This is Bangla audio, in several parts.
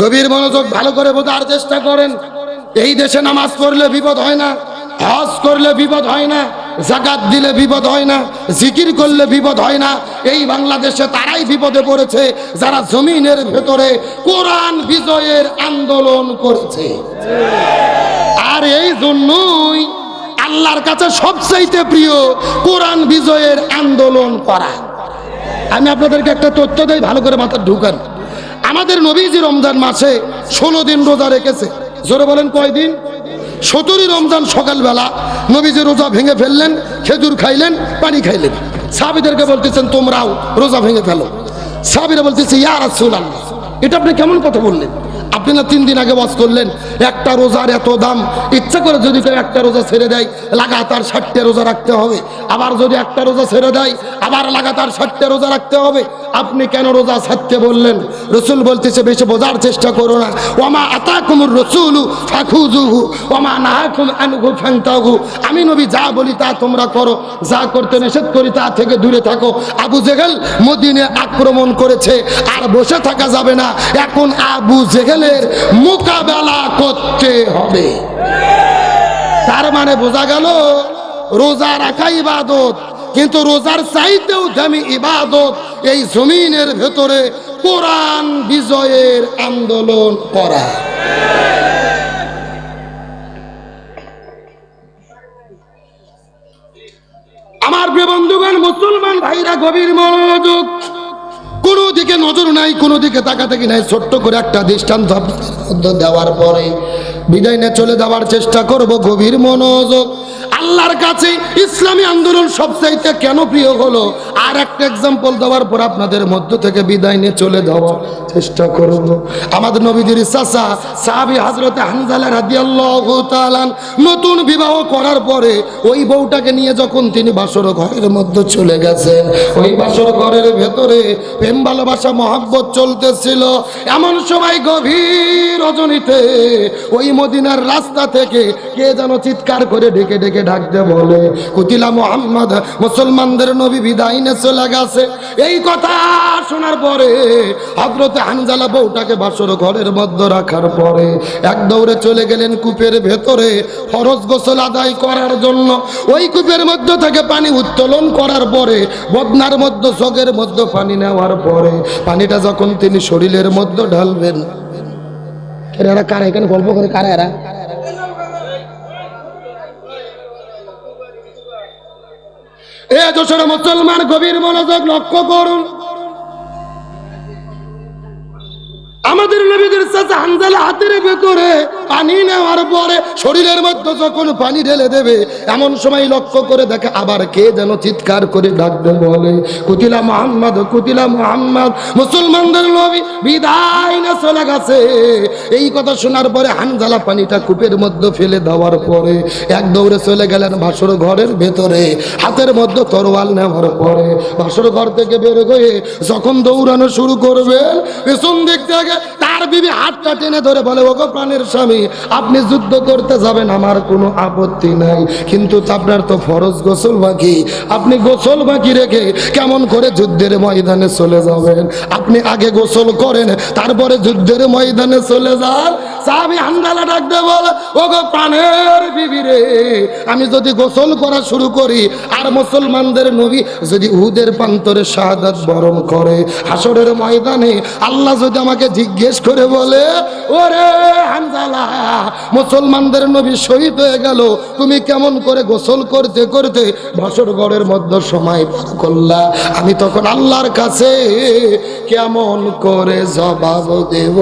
গভীর মনোযোগ ভালো করে বোঝার চেষ্টা করেন। এই দেশে নামাজ পড়লে বিপদ হয় না, হজ করলে বিপদ হয় না, জাকাত দিলে বিপদ হয় না, জিকির করলে বিপদ হয় না। এই বাংলাদেশে তারাই বিপদে পড়েছে, যারা জমিনের ভেতরে কোরআন বিজয়ের আন্দোলন করেছে। আর এই জন্যই আল্লাহর কাছে সবচাইতে প্রিয় কোরআন বিজয়ের আন্দোলন করা। আমি আপনাদেরকে একটা তথ্য দেই, ভালো করে মাথা ঢুকান। আমাদের নবীজি রমজান মাসে ষোলো দিন রোজা রেখেছে। জোরে বলেন কয়দিন সতেরোই রমজান সকালবেলা নবীজি রোজা ভেঙে ফেললেন, খেজুর খাইলেন, পানি খাইলেন। সাবিদেরকে বলতেছেন, তোমরাও রোজা ভেঙে ফেলো। সাবিরা বলতেছে ইয়ার রাসূল আল্লাহ এটা আপনি কেমন কথা বললেন? আপনি না তিন দিন আগে ওয়াজ করলেন, একটা রোজার এত দাম, ইচ্ছা করে যদি কেউ একটা রোজা ছেড়ে দেয়, লাগাতার ষাটটা রোজা রাখতে হবে। আবার যদি একটা রোজা ছেড়ে দেয়, আবার লাগাতার ষাটটা রোজা রাখতে হবে। আপনি কেন রোজা ছাড়তে বললেন? রসুল বলতেছে, বেশি বোঝার চেষ্টা করো না। ওমা আতাকুমুর রসুলু ফাখুজুহু ওমা নাহাকুম আনহু ফান্তাহু। আমি নবী যা বলি তা তোমরা করো, যা করতে নিষেধ করি তা থেকে দূরে থাকো। আবু জেহেল মদিনে আক্রমণ করেছে, আর বসে থাকা যাবে না। এখন আবু জেহেলের মোকাবেলা করতে হবে। তার মানে বোঝা গেল, রোজা রাখা ইবাদত, কিন্তু রোজার চাইতেও দামি ইবাদত এই জমিনের ভেতরে কোরআন বিজয়ের আন্দোলন করা। আমার বন্ধুগণ, মুসলমান ভাইরা, গভীর মনোযোগ কোনো দিকে নজর নাই, কোনো দিকে তাকাতাকি নাই, ছোট্ট করে একটা দৃষ্টান্ত দেওয়ার পরে বিদায় নিয়ে চলে যাওয়ার চেষ্টা করব গভীর মনোযোগ। আল্লাহর কাছে ইসলামী আন্দোলন সবচাইতে কেন প্রিয় হলো? আর একটা এক্সাম্পল দেওয়ার পর আপনাদের মধ্য থেকে বিদায় নিয়ে চলে যাওয়ার চেষ্টা করব। আমাদের নবীদের চাচা, সাহাবি হাজরতে হানজালা রাদিয়াল্লাহু তাআলান নতুন বিবাহ করার পরে ওই বউটাকে নিয়ে যখন তিনি বাসর ঘরের মধ্যে চলে গেছেন, ওই বাসর ঘরের ভেতরে প্রেম, ভালোবাসা, মহাব্বত চলতেছিল। এমন সময় গভীর রজনীতে ওই মদিনার রাস্তা থেকে কে যেন চিৎকার করে ডেকে ডেকে ডাকতে বলে। কুতিলা মোহাম্মদ, মুসলমানদের নবী বিদায় নিয়ে চলে গেছে। এই কথা শোনার পরে হজরতে হানজালা বউটাকে বাসর ঘরের মধ্যে রাখার পরে এক দৌড়ে চলে গেলেন কূপের ভেতরে ফরজ গোসল আদায় করার জন্য। ওই কূপের মধ্য থেকে পানি উত্তোলন করার পরে, বদনার মধ্যে চোখের মধ্যে পানি নেওয়ার পরে, পানিটা যখন তিনি শরীরের মধ্যে ঢালবেন। এরা কারা? এখানে গল্প করে কারা এরা? এ যশোর মুসলমান গভীর মনোযোগ লক্ষ্য করুন। আমাদের নবীদের চাচা হানজালা হাতের ভেতরে পানি নেওয়ার পরে শরীরের মধ্যে যখন পানি ঢেলে দেবে, এমন সময় লক্ষ্য করে দেখে আবার কে যেন চিৎকার করে ডাকবে বলে, কুতিলা মোহাম্মদ কুতিলা মোহাম্মদ, মুসলমানদের নবী বিদায় না চলে গেছে। এই কথা শোনার পরে হানজালা পানিটা কূপের মধ্যে ফেলে দেওয়ার পরে এক দৌড়ে চলে গেলেন ভাসর ঘরের ভেতরে, হাতের মধ্যে তরোয়াল নেওয়ার পরে। ভাসর ঘর থেকে বের হয়ে যখন দৌড়ানো শুরু করবেন পেছন দিক থেকে তার বিবি হাতটা টেনে ধরে বলে, ওগো প্রাণের স্বামী, আপনি যুদ্ধ করতে যাবেন, আমার কোনো আপত্তি নাই। কিন্তু আপনার তো ফরজ গোসল বাকি। আপনি গোসল বাকি রেখে কেমন করে যুদ্ধের ময়দানে চলে যাবেন? আপনি আগে গোসল করেন, তারপরে যুদ্ধের ময়দানে চলে যান। সাহাবি হান্দালা ডাকতে বলে, ওগো প্রাণের বিবি রে, আমি যদি গোসল করা শুরু করি, আর মুসলমানদের নবী যদি উহুদের প্রান্তরে শাহাদাত বরণ করে হাসরের ময়দানে আল্লাহ যদি আমাকে জিজ্ঞেস করে বলে, ওরে হানজালা, মুসলমানদের নবী শহীদ হয়ে গেল। তুমি কেমন করে গোসল করতে করতে ভাসর ঘরের মধ্যে সময় পার করলা? আমি তখন আল্লাহর কাছে কেমন করে জবাব দেব?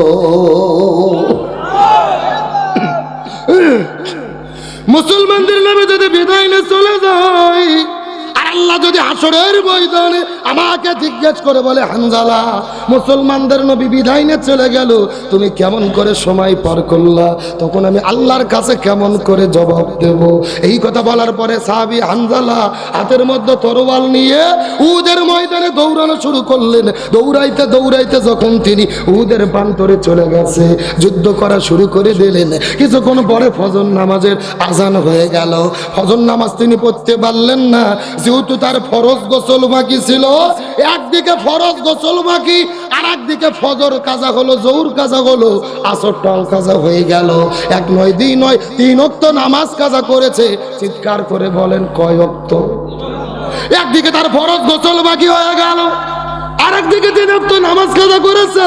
মুসলমানদের নামে যদি বিদায় চলে যায় আল্লাহ যদি হাসরের ময়দানে আমাকে জিজ্ঞেস করে বলে, হানজালা, মুসলমানদের নবী বিধাইনে চলে গেল, তুমি কেমন করে সময় পার করলা? তখন আমি আল্লাহর কাছে কেমন করে জবাব দেব? এই কথা বলার পরে সাহাবি হানজালা হাতের মধ্যে তরোয়াল নিয়ে উদের ময়দানে দৌড়ানো শুরু করলেন। দৌড়াইতে দৌড়াইতে যখন তিনি উহুদের প্রান্তরে চলে গেছে, যুদ্ধ করা শুরু করে দিলেন। কিছুক্ষণ পরে ফজর নামাজের আজান হয়ে গেল। ফজর নামাজ তিনি পড়তে পারলেন না। যেহেতু তার ফরজ গোসল বাকি ছিল, একদিকে ফরজ গোসল বাকি আর একদিকে ফজর কাজা হলো জৌর কাজা হলো, আসর টল কাজা হয়ে গেল। এক নয়, দুই নয়, তিন অক্ত নামাজ কাজা করেছে। চিৎকার করে বলেন, কয় অক্ত একদিকে তার ফরজ গোসল বাকি হয়ে গেল। আরেকদিকে তিনি নামাজ কাজা করেছে।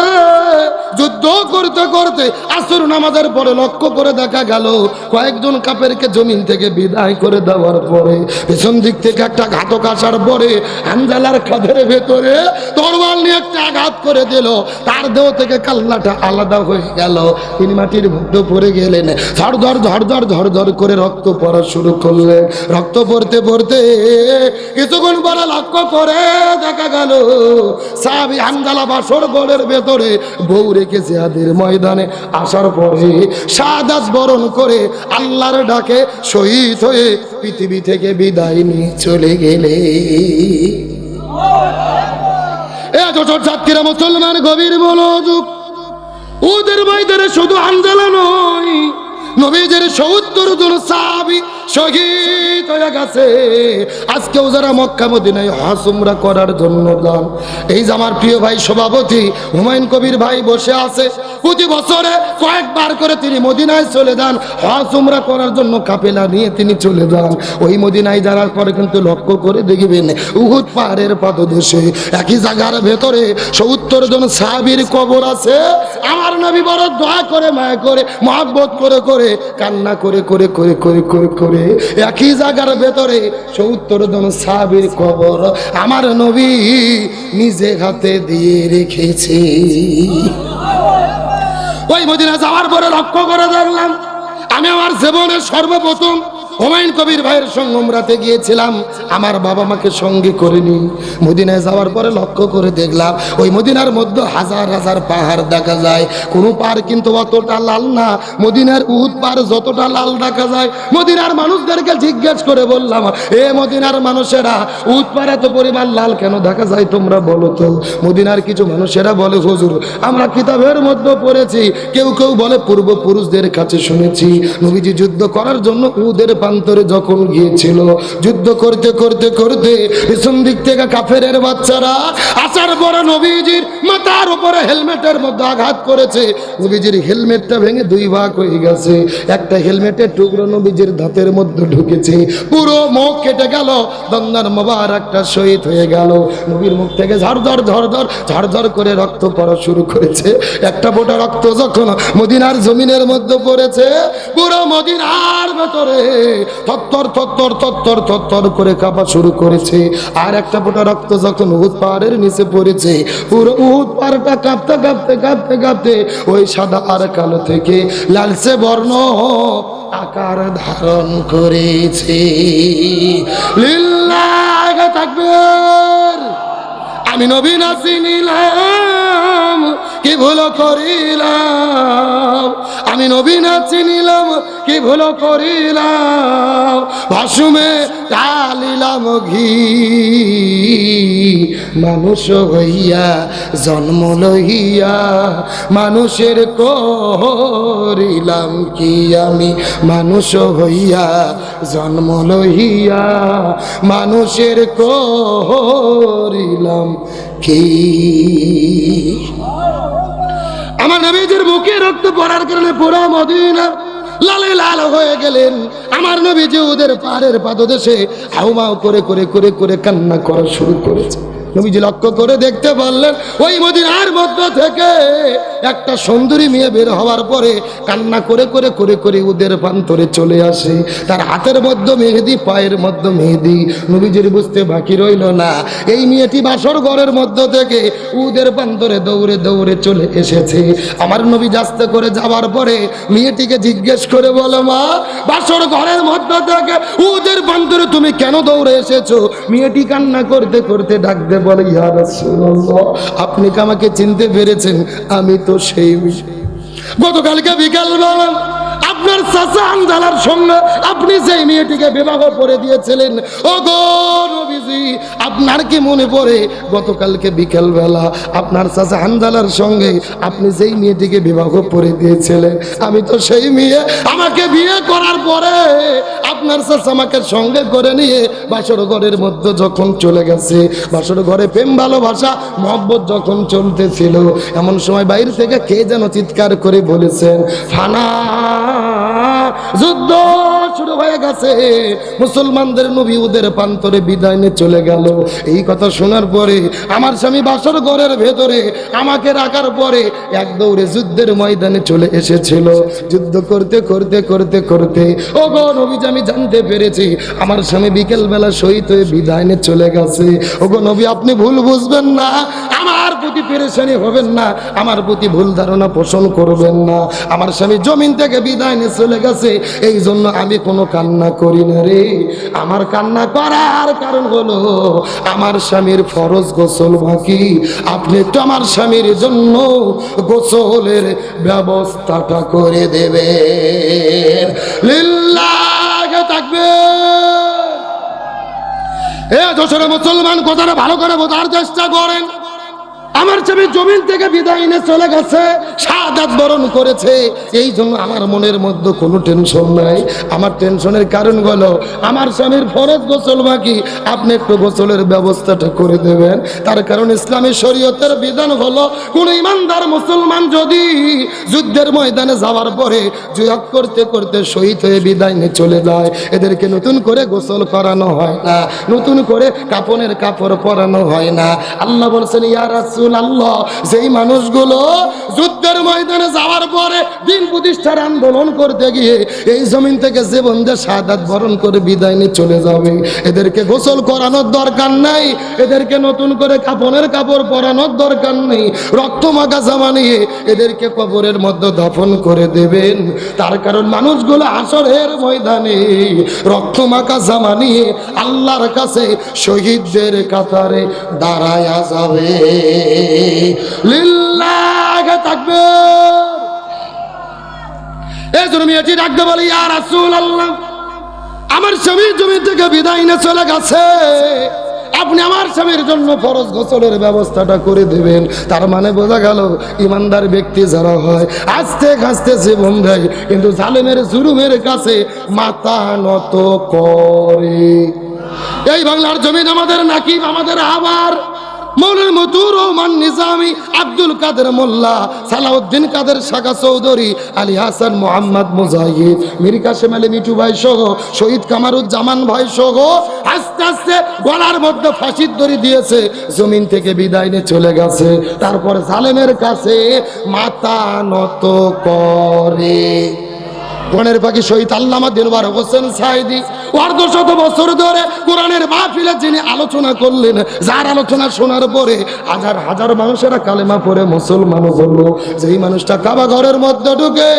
যুদ্ধ করতে করতে আসর নামাজের পরে লক্ষ্য করে দেখা গেল, কয়েকজন কাপেরকে জমিন থেকে বিদায় করে দেওয়ার পরে পেছন দিক থেকে একটা ঘাতক আসার পরে আঞ্জালার কাঁধের ভেতরে তরোয়াল নিয়ে একটা আঘাত করে দিল। তার দেহ থেকে কাল্লাটা আলাদা হয়ে গেল। তিনি মাটির মধ্যে পড়ে গেলেন। ধরধর ধরধর ধরধর করে রক্ত পড়া শুরু করলেন। রক্ত পড়তে পড়তে কিছুক্ষণ পরে লক্ষ্য করে দেখা গেল সাহাবি ভেতরে বউ রেখে জিহাদের ময়দানে। আসার পরে সাদাস বরণ করে আল্লাহর ডাকে শহীদ হয়ে পৃথিবী থেকে বিদায় নিয়ে চলে গেলে। এ ছাত্রীরা মুসলমান গভীর মনোযোগ। ওদের ময়দানে শুধু আন্দোলন নয়, নবীজের সত্তর জন সাহাবি শহীদ হয়ে গেছে। আজকেও যারা মক্কা মদিনায় হাসুমরা করার জন্য যান। এই যে আমার প্রিয় ভাই সভাপতি হুমায়ুন কবির ভাই বসে আছে। প্রতি বছরে কয়েকবার করে তিনি মদিনায় চলে যান। হাসুমরা করার জন্য কাপেলা নিয়ে তিনি চলে যান। ওই মদিনায় যাওয়ার পরে কিন্তু লক্ষ্য করে দেখবেন, উহুদ পাহাড়ের পাদদেশে একই জায়গার ভেতরে সত্তর জন সাহাবির কবর আছে। আমার নবী বড় দয়া করে, মায়া করে, মহাব্বত করে করে, কান্না করে করে করে করে করে করে একই জায়গার ভেতরে চৌত্তর জন সাবির কবর আমার নবী নিজে হাতে দিয়ে রেখেছে। ওই মদিনা যাওয়ার পরে লক্ষ্য করে দেখলাম, আমি আমার জীবনের সর্বপ্রথম হুমায়ুন কবির ভাইয়ের সঙ্গে উমরাতে গিয়েছিলাম। আমার বাবা মাকে সঙ্গে করে নি মদিনায় যাওয়ার পরে লক্ষ্য করে দেখলাম, ওই মদিনার মধ্যে হাজার হাজার পাহাড় দেখা যায়। কোনো পাহাড় কিন্তু অতটা লাল না। মদিনার উহুদ পাহাড় যতটা লাল দেখা যায়। মদিনার মানুষদেরকে জিজ্ঞেস করে বললাম, এ মদিনার মানুষেরা, উহুদ পাহাড় এত পরিমাণ লাল কেন দেখা যায় তোমরা বলো তো? মদিনার কিছু মানুষেরা বলে, হুজুর, আমরা কিতাবের মধ্যে পড়েছি। কেউ কেউ বলে, পূর্বপুরুষদের কাছে শুনেছি। নবীজি যুদ্ধ করার জন্য উদের প্রান্তরে যখন গিয়েছিল, যুদ্ধ করতে করতে করতে পিছন দিক থেকে কাফেরের বাচ্চারা আসার পরে নবীজির মাথার উপরে হেলমেটের মধ্যে আঘাত করেছে। নবীজির হেলমেটটা ভেঙে দুই ভাগ হয়ে গেছে। একটা হেলমেটের টুকরো নবীজির দাঁতের মধ্যে ঢুকেছে। পুরো মুখ কেটে গেল, দন্দার মোবার একটা শহীদ হয়ে গেল। নবীর মুখ থেকে ঝরঝর ঝরঝর ঝরঝর করে রক্ত পড়া শুরু করেছে। একটা ফোঁটা রক্ত যখন মদিনার জমিনের মধ্যে পড়েছে, পুরো মদিনার ভেতরে থত্তর থত্তর থত্তর থত্তর করে কাঁপা শুরু করেছে। আর একটা ফোঁটা রক্ত যখন উহুদ পাহাড়ের নিচে পড়েছে, পুরো উহুদ পাহাড়টা কাঁপতে কাঁপতে কাঁপতে কাঁপতে ওই সাদা আর কালো থেকে লালচে বর্ণ আকার ধারণ করেছে। লিল্লাহ থাকবেন। আমি নবীন চিনিলাম নিলাম, কি ভুল করিলাম? আমি নবীন চিনিলাম নিলাম, কি ভুল করিলাম? ভাসুমে ডালিলাম ঘি। মানুষ হইয়া, জন্ম লইয়া মানুষের করিলাম কি আমি? মানুষ হইয়া, জন্ম লইয়া মানুষের করিলাম কি? আমার নবীজির বুকে রক্ত পড়ার কারণে পুরা মদিনা লালে লাল হয়ে গেলেন। আমার নবীজি ওদের পাহাড়ের পাদদেশে হাউমাউ করে করে করে করে কান্না করা শুরু করেছে। নবীজি লক্ষ্য করে দেখতে পারলেন, ওই মদিনার মধ্য থেকে একটা সুন্দরী মেয়ে বের হওয়ার পরে কান্না করে করে করে করে ওদের প্রান্তরে চলে আসে। তার হাতের মধ্যে মেহেদি, পায়ের মধ্যে মেহেদি। নবীজির বুঝতে বাকি রইল না। এই মেয়েটি বাসর ঘরের মধ্য থেকে উদের প্রান্তরে দৌড়ে দৌড়ে চলে এসেছে। আমার নবী যাস্তে করে যাওয়ার পরে মেয়েটিকে জিজ্ঞেস করে বলো, মা, বাসর ঘরের মধ্য থেকে উদের প্রান্তরে তুমি কেন দৌড়ে এসেছ? মেয়েটি কান্না করতে করতে ডাকতে বলে, ইয়া রাসূলুল্লাহ, আপনি কি আমাকে চিনতে পেরেছেন? আমি তো সেই গতকালকে বিকাল বলেন আপনার চাচা আন্দালার সঙ্গে আপনি সেই মেয়েটিকে বিবাহ করে দিয়েছিলেন ও গো বলছি, আপনার কি মনে পড়ে? গতকালকে বিকেলবেলা আপনার চাচা হানজালার সঙ্গে আপনি যেই মেয়েটিকে বিবাহ করে দিয়েছিলেন, আমি তো সেই মেয়ে, আমাকে বিয়ে করার পরে আপনার চাচা আমাকে সঙ্গে করে নিয়ে বাসর ঘরের মধ্যে যখন চলে গেছে বাসর ঘরে প্রেম ভালোবাসা, মহব্বত যখন চলতেছিল, এমন সময় বাইরে থেকে কে যেন চিৎকার করে বলেছেন, ফানা, যুদ্ধ শুরু গেছে। মুসলমানদের নবী ওদের প্রান্তরে বিদায় নিয়ে চলে গেল। এই কথা শোনার পরে আমার স্বামী বাসর ঘরের ভেতরে আমাকে রাখার পরে এক দৌড়ে যুদ্ধের ময়দানে চলে এসেছিল। যুদ্ধ করতে করতে করতে করতে ও গো নবী আমি জানতে পেরেছি আমার স্বামী বিকেল বেলা শহীদ হয়ে বিদায় নিয়ে চলে গেছে। ও গো নবী, আপনি ভুল বুঝবেন না। আমার প্রতি পেরেশানি হবেন না। আমার প্রতি ভুল ধারণা পোষণ করবেন না। আমার স্বামী জমিন থেকে বিদায় নিয়ে চলে গেছে। এই জন্য আমি কোনো কান্না করি না রে। আমার কান্না করার কারণ হলো, আমার স্বামীর ফরজ গোসল বাকি। আপনি তো আমার স্বামীর জন্য গোসলের ব্যবস্থাটা করে দেবে লিল্লাহে তাকবীর। এ যশোরে মুসলমান কথাটা ভালো করে বোঝার চেষ্টা করেন। আমার ছবি জমিন থেকে বিদায় এনে চলে গেছে সাদাত বরণ করেছে। এই জন্য আমার মনের মধ্যে কোনো টেনশন নাই। আমার টেনশনের কারণ হলো, আমার স্বামীর ফরজ গোসল বাকি, আপনি একটু গোসলের ব্যবস্থাটা করে দেবেন। তার কারণ ইসলামী শরীয়তের বিধান হলো, কোন ইমানদার মুসলমান যদি যুদ্ধের ময়দানে যাওয়ার পরে জুয়াদ করতে করতে শহীদ হয়ে বিদায় নিয়ে চলে যায়, এদেরকে নতুন করে গোসল করানো হয় না, নতুন করে কাপনের কাপড় পরানো হয় না। আল্লাহ বলছেন, ইয়া রাসূল আল্লাহ যেই মানুষগুলো যুদ্ধের ময়দানে যাওয়ার পরে দিন প্রতিষ্ঠার আন্দোলন করতে গিয়ে এই জমিন থেকে বন্ধে সাদাত বরণ করে বিদায় নিয়ে চলে যাবে। এদেরকে গোসল করানোর দরকার নাই, এদেরকে নতুন করে কাপনের কাপড় পরানোর দরকার নেই, রক্ত মাখা জামা নিয়ে এদেরকে কবরের মধ্যে দফন করে দেবেন। তার কারণ মানুষগুলো আসরের ময়দানে রক্ত মাখা জামা নিয়ে আল্লাহর কাছে শহীদদের কাতারে দাঁড়ায়া যাবে। লিল্লাহে বলি আর আল্লাহ আমার স্বামীর জমি থেকে বিদায় নিয়ে চলে গেছে। আপনি আমার স্বামীর জন্য ফরজ গোসলের ব্যবস্থাটা করে দেবেন। তার মানে বোঝা গেল, ইমানদার ব্যক্তি যারা হয়, আস্তে আস্তে জীবন দেয়, কিন্তু জালেমের জুলুমের কাছে মাথা নত করে। এই বাংলার জমিন আমাদের নাকিব, আমাদের আবার মৌলানা মতুর রহমান নিজামি আব্দুল কাদের মোল্লা, সালাউদ্দিন কাদের শাখা চৌধুরী, আলী হাসান মোহাম্মদ মুজাহিদ মীর কাসেম আলী মিঠু ভাই সহ, শহীদ কামারুজ্জামান ভাই সহ, আস্তে আস্তে গলার মধ্যে ফাঁসির দড়ি দিয়েছে, জমিন থেকে বিদায় নিয়ে চলে গেছে। তারপর জালেমের কাছে মাথা নত করে। বনের পাখি শহীদ আল্লামা দিলবার হোসেন সাইদি, অর্ধ শত বছর ধরে কোরআনের মাহফিলে যিনি আলোচনা করলেন, যার আলোচনা শোনার পরে হাজার হাজার মানুষেরা কালেমা পড়ে মুসলমান হলো। যেই মানুষটা কাবা ঘরের মধ্যে ঢুকে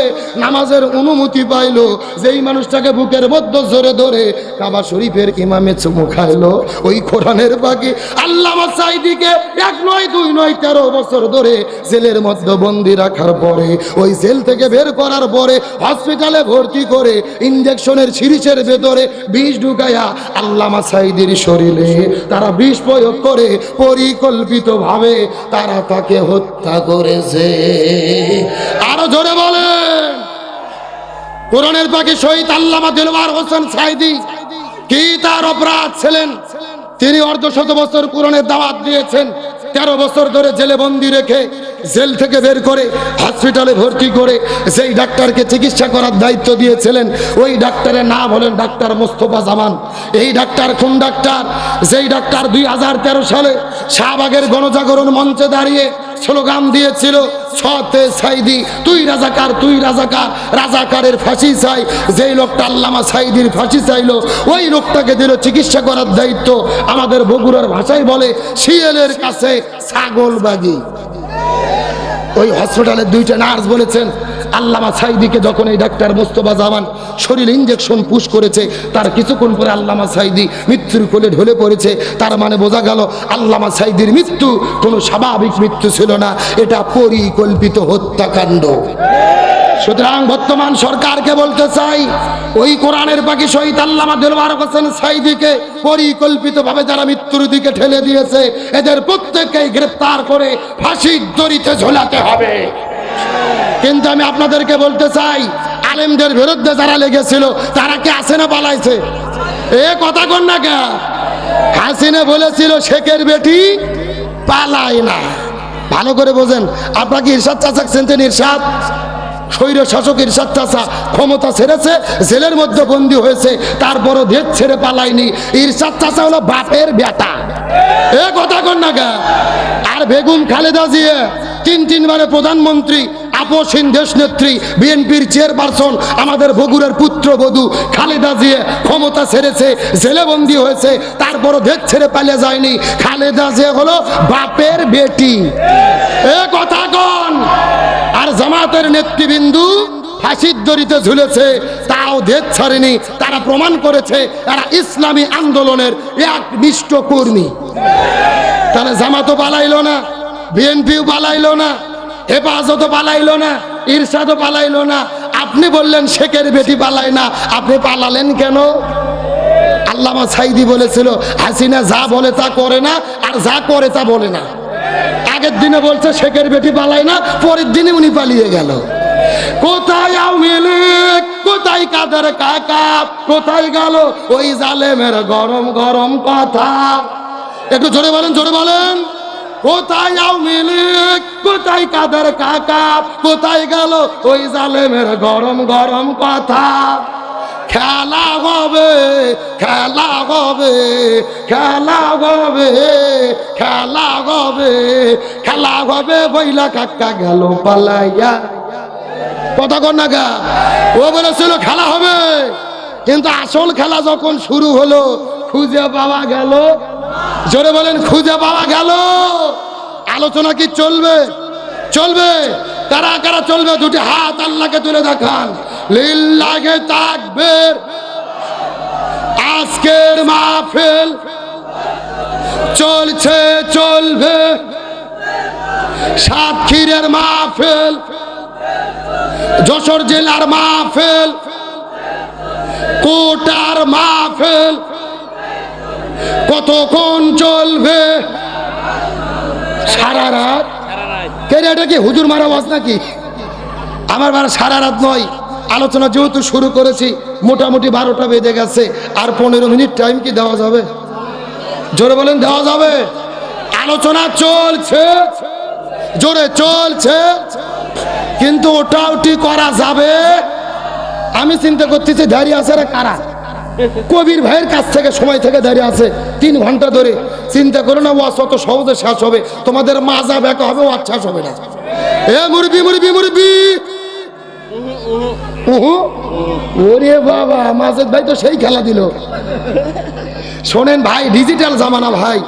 নামাজের অনুমতি পাইলো, যেই মানুষটাকে বুকের মধ্যে ধরে ধরে কাবা শরীফের ইমামে চুমু খাইলো, ওই কোরআনের পাখি আল্লামা সাইদিকে এক নয়, দুই নয়, তেরো বছর ধরে জেলের মধ্যে বন্দি রাখার পরে, ওই জেল থেকে বের করার পরে হসপিটালে ভর্তি করে ইঞ্জেকশনের সিরিজের ভেতরে বিষ ঢুকাইয়া আল্লামা সাইদির শরীরে তারা বিষ প্রয়োগ করে পরিকল্পিতভাবে তারা তাকে হত্যা করেছে। আরও জোরে বলেন কোরআনের পাখি শহীদ আল্লামা দিলবার হোসেন সাইদি, কি তার অপরাধ ছিলেন? তিনি অর্ধ শত বছর কোরআনের দাওয়াত দিয়েছেন, তেরো বছর ধরে জেলে বন্দি রেখে জেল থেকে বের করে হসপিটালে ভর্তি করে সেই ডাক্তারকে চিকিৎসা করার দায়িত্ব দিয়েছিলেন, ওই ডাক্তারের নাম হলেন ডাক্তার মোস্তফা জামান। এই ডাক্তার কোন ডাক্তার? যেই ডাক্তার দুই হাজার তেরো সালে শাহবাগের গণজাগরণ মঞ্চে দাঁড়িয়ে স্লোগান দিয়েছিল, সতে সাইদি, তুই রাজাকার তুই রাজাকার, রাজাকারের ফাঁসি চাই। যেই লোকটা আল্লামা সাইদির ফাঁসি চাইলো, ওই লোকটাকে দিল চিকিৎসা করার দায়িত্ব। আমাদের বগুড়ার ভাষায় বলে, শিয়ালের কাছে ছাগল বাগি ওই হসপিটালের দুইটা নার্স বলেছেন, আল্লামা সাইদিকে যখন এই ডাক্তার মোস্তফা জামান শরীর ইঞ্জেকশন পুশ করেছে, তার কিছুক্ষণ পরে আল্লামা সাইদি মৃত্যুর কোলে ঢলে পড়েছে, তার মানে বোঝা গেল আল্লামা সাইদির মৃত্যু কোনো স্বাভাবিক মৃত্যু ছিল না, এটা পরিকল্পিত হত্যাকাণ্ড। সুতরাং বর্তমান সরকারকে বলতে চাই, ওই কোরআনের বাকি শহীদ আল্লামা দিলবার হোসেন সাইদিকে পরিকল্পিতভাবে যারা মৃত্যুর দিকে ঠেলে দিয়েছে, এদের প্রত্যেককেই গ্রেপ্তার করে ফাঁসির দড়িতে ঝোলাতে হবে। কিন্তু আমি আপনাদেরকে বলতে চাই, আলেমদের বিরুদ্ধে যারা লেগেছিল, তারা কি আসে না পালাইছে? এ কথা কন না কে? হাসিনে বলেছিল, শেখের বেটি পালায় না। ভালো করে বোঝেন, আপনার কি ইরশাদ চাচা চিনতেন ইরশাদ? স্বৈর শাসক ইরশাদ ক্ষমতা ছেড়েছে, জেলের মধ্যে বন্দী হয়েছে, তারপরও দেশ ছেড়ে পালায়নি। ইরশাদ চাচা হলো বাপের বেটা। এ কথা কন না আর বেগুন খালেদা জিয়া, তিন তিনবারে প্রধানমন্ত্রী, আপসীন দেশ নেত্রী, বিএনপির চেয়ারপারসন, আমাদের বগুড়ার পুত্রবধূ খালেদা জিয়া ক্ষমতা ছেড়েছে, জেলে বন্দী হয়েছে, তারপরও দেশ ছেড়ে পালিয়ে যায়নি। খালেদা জিয়া হলো বাপের বেটি। এ কথা কন! আর জামাতের নেতৃবৃন্দু ফাঁসির দড়িতে ঝুলেছে, তাও দেশ ছাড়েনি, তারা প্রমাণ করেছে তারা ইসলামী আন্দোলনের এক নিষ্ঠ কর্মী। তাহলে জামাতও পালাইলো না, বিএনপিও পালাইলো না, হেফাজতও পালাইলো না, ইরশাদও পালাইলো না। আপনি বললেন শেখের বেটি পালায় না, আপনি পালালেন কেন? আল্লামা সাইদি বলেছিল, হাসিনা যা বলে তা করে না, আর যা করে তা বলে না। আগের দিনে বলছে শেখের বেটি পালায় না, পরের দিনে উনি পালিয়ে গেল। কোথায় কোথায় কোথায় গেল ওই জালেমের গরম গরম কথা? একটু জোরে বলেন বলেন। কোথায় কোথায় কোথায় গেল ওই জালেমের গরম গরম কথা? খেলা হবে খেলা হবে খেলা হবে খেলা হবে খেলা হবে বইলা কাকা গেল পালাইয়া। কথা কর না গা, ও বলেছিল খেলা হবে, কিন্তু আসল খেলা যখন শুরু হলো, খুঁজে পাওয়া গেল। জোরে বলেন, খুঁজে পাওয়া গেল। আলোচনা কি চলবে? চলবে। কারা কারা চলবে? দুটি হাত আল্লাহকে তুলে দেখান। লিল্লাহে তাকবীর। আজকের মাহফিল চলছে, চলবে। সাতক্ষীরের মাহফিল, যশোর জেলার মাহফিল, কোটার মাহফিল। কতক্ষণ চলবে? সারা রাত? কেন এটা কি হুজুর মারা ওয়াজ নাকি? আমার বার সারা রাত নয়। আলোচনা যেহেতু শুরু করেছি, মোটামুটি বারোটা বেজে গেছে, আর পনেরো মিনিট টাইম কি দেওয়া যাবে? জোরে বলেন, দেওয়া যাবে? আলোচনা চলছে, জোরে চলছে, কিন্তু ওটা ওটি করা যাবে। আমি চিন্তা করতেছি, দাঁড়িয়ে আছে রে কারা? কবির ভাইয়ের কাছ থেকে, সময় থেকে দাঁড়িয়ে আছে, তিন ঘণ্টা ধরে। চিন্তা করো না, ওয়াজ অত সহজে শেষ হবে। তোমাদের মাজা ব্যাকা হবে ও আচ্ছা হবে না। এ মুরবি মুরবি মুরবি। ওরে বাবা মাজেদ ভাই তো সেই খেলা দিল। শোনেন ভাই ডিজিটাল জামানা ভাই।